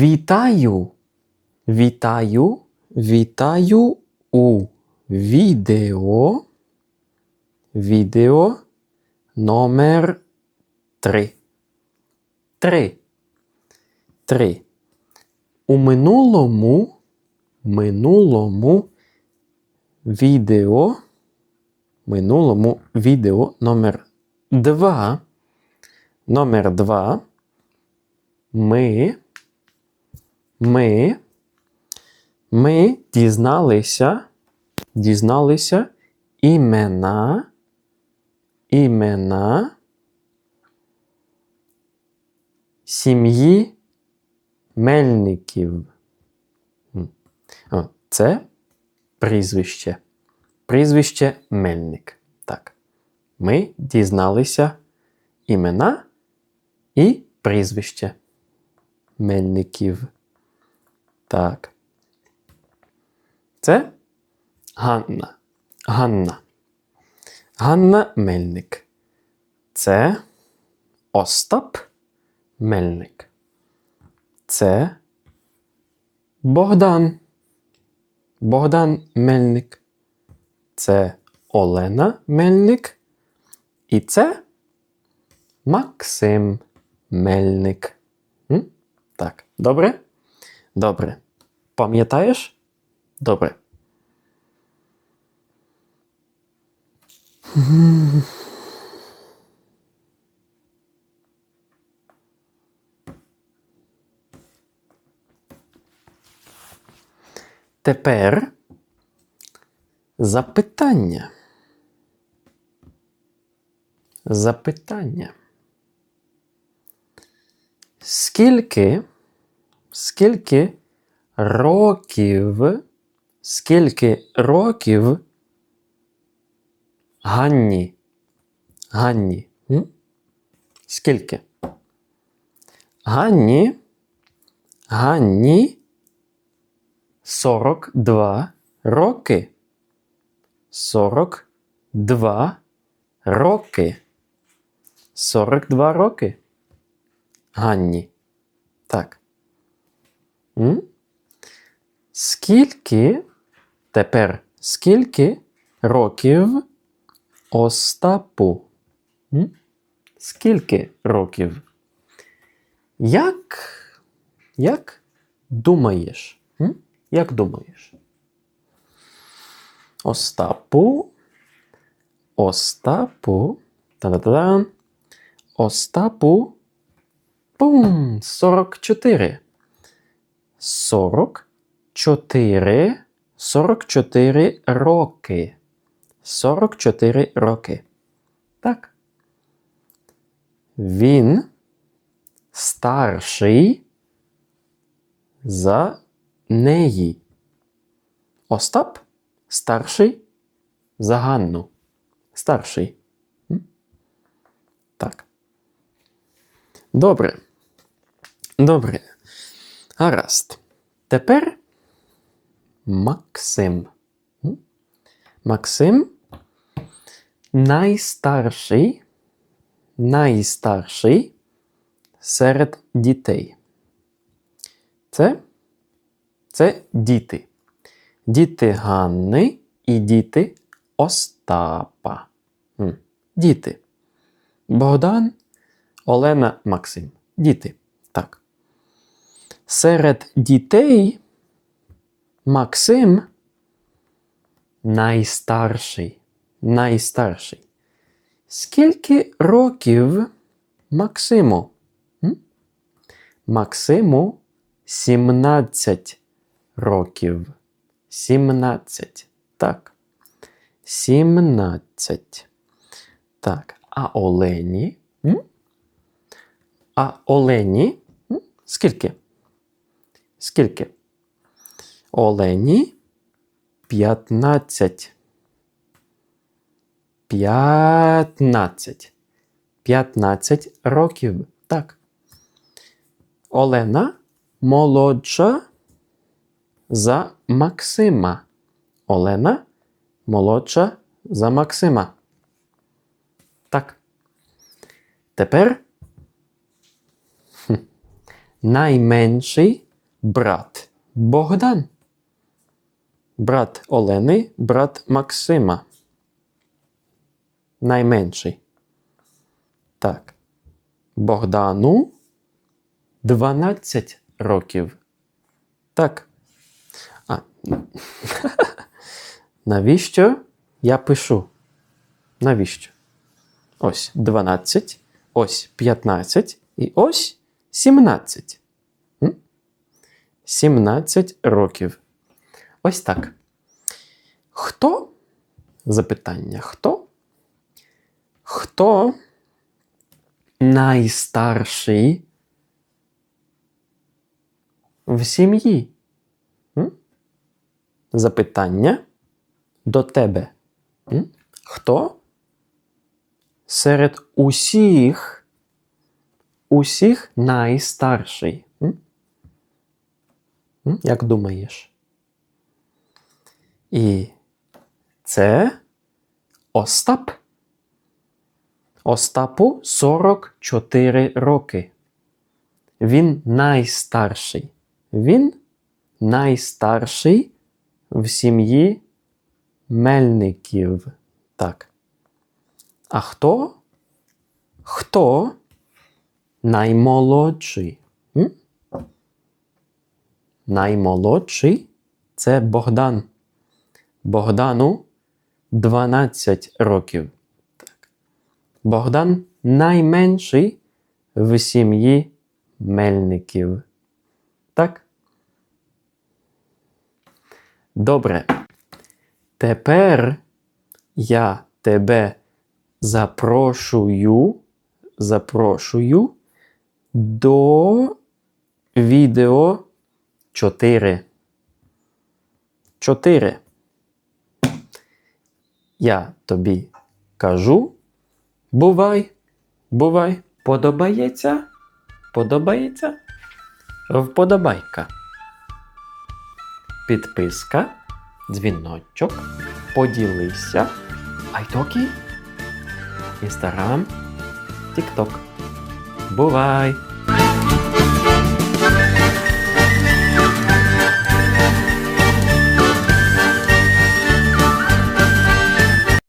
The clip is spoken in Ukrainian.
Вітаю. Вітаю. Вітаю у відео. Відео номер три. Три. Три. У минулому минулому відео минулому відео номер два номер два ми ми ми дізналися дізналися імена імена сім'ї Мельників. Це прізвище. Прізвище Мельник. Так. Ми дізналися імена і прізвище Мельників. Так. Це Ганна. Ганна. Ганна Мельник. Це Остап Мельник. Це Богдан. Богдан Мельник. Це Олена Мельник. І це Максим Мельник. М? Так, добре? Добре. Пам'ятаєш? Добре. Тепер запитання. Запитання. Скільки, скільки років, скільки років Ганні? Ганні. М? Скільки? Ганні. Ганні 42 роки. 42 роки. 42 роки. Ганні. Так. Скільки тепер скільки років Остапу? Скільки років? Як? Як думаєш? Як думаєш? Остапу. Остапу. Та-да-да-дан. Остапу. Пум! 44. 44. 44 роки. 44 роки. Так. Він старший за неї. Остап старший за Ганну. Старший. Так. Добре. Добре. Гаразд. Тепер Максим. Максим найстарший, найстарший серед дітей. Це, це діти. Діти Ганни і діти Остапа. Діти. Богдан, Олена, Максим. Діти. Так. Серед дітей Максим найстарший. Найстарший. Скільки років Максиму? Максиму 17 років. 17. Так. 17. Так. А Олені? А Олені? Скільки? Скільки? Олені 15. 15. 15 років. Так. Олена молодша за Максима. Олена молодша за Максима. Так. Тепер найменший брат Богдан. Брат Олени, брат Максима. Найменший. Так. Богдану 12 років. Так. А. Навіщо я пишу? Навіщо? Ось 12, ось 15 і ось 17. М? 17 років. Ось так. Хто? Запитання. Хто? Хто найстарший в сім'ї? Запитання до тебе. Хто? Серед усіх, усіх найстарший. Як думаєш? І це Остап. Остапу 44 роки. Він найстарший. Він найстарший в сім'ї Мельників. Так. А хто? Хто наймолодший? Наймолодший це Богдан. Богдану 12 років. Так. Богдан найменший в сім'ї Мельників. Так? Добре. Тепер я тебе запрошую, запрошую до відео 4. 4. Я тобі кажу. Бувай, бувай. Подобається? Подобається? Вподобайка. Підписка, дзвіночок, поділися. Айтокі, Інстаграм, Тікток. Бувай!